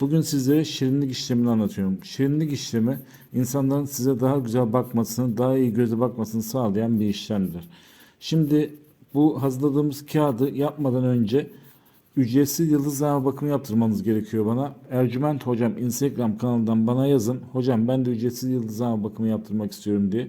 Bugün sizlere şirinlik işlemini anlatıyorum. Şirinlik işlemi insanların size daha güzel bakmasını, daha iyi göze bakmasını sağlayan bir işlemdir. Şimdi bu hazırladığımız kağıdı yapmadan önce ücretsiz yıldızlama bakımı yaptırmanız gerekiyor bana. Ercüment Hocam Instagram kanalından bana yazın. Hocam ben de ücretsiz yıldızlama bakımı yaptırmak istiyorum diye.